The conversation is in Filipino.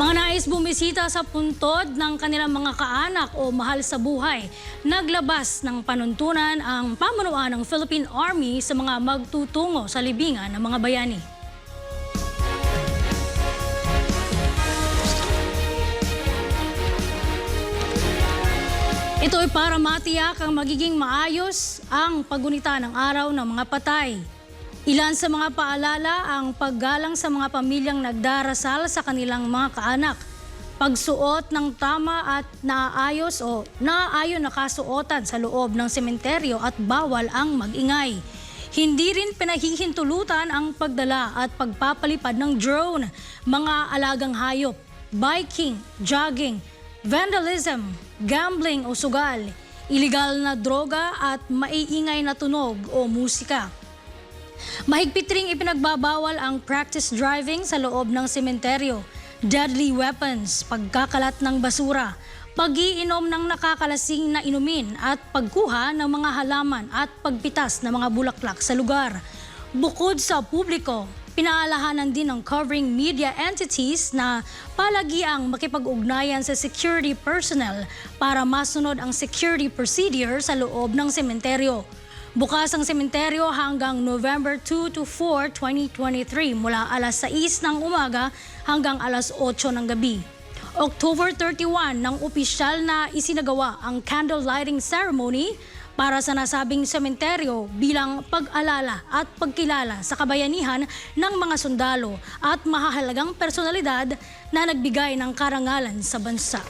Mga nais bumisita sa puntod ng kanilang mga kaanak o mahal sa buhay, naglabas ng panuntunan ang pamunuan ng Philippine Army sa mga magtutungo sa libingan ng mga bayani. Ito ay para matiyak ang magiging maayos ang paggunita ng araw ng mga patay. Ilan sa mga paalala ang paggalang sa mga pamilyang nagdarasal sa kanilang mga kaanak. Pagsuot ng tama at naayos o naaayon na kasuotan sa loob ng sementeryo at bawal ang magingay. Hindi rin pinahihintulutan ang pagdala at pagpapalipad ng drone, mga alagang hayop, biking, jogging, vandalism, gambling o sugal, iligal na droga at maiingay na tunog o musika. Mahigpit ring ipinagbabawal ang practice driving sa loob ng sementeryo, deadly weapons, pagkakalat ng basura, pagiinom ng nakakalasing na inumin at pagkuha ng mga halaman at pagpitas ng mga bulaklak sa lugar. Bukod sa publiko, pinaalahanan din ng covering media entities na palagiang makipag-ugnayan sa security personnel para masunod ang security procedure sa loob ng sementeryo. Bukas ang sementeryo hanggang November 2 to 4, 2023 mula alas 6 ng umaga hanggang alas 8 ng gabi. October 31 nang opisyal na isinagawa ang candle lighting ceremony para sa nasabing sementeryo bilang pag-alala at pagkilala sa kabayanihan ng mga sundalo at mahahalagang personalidad na nagbigay ng karangalan sa bansa.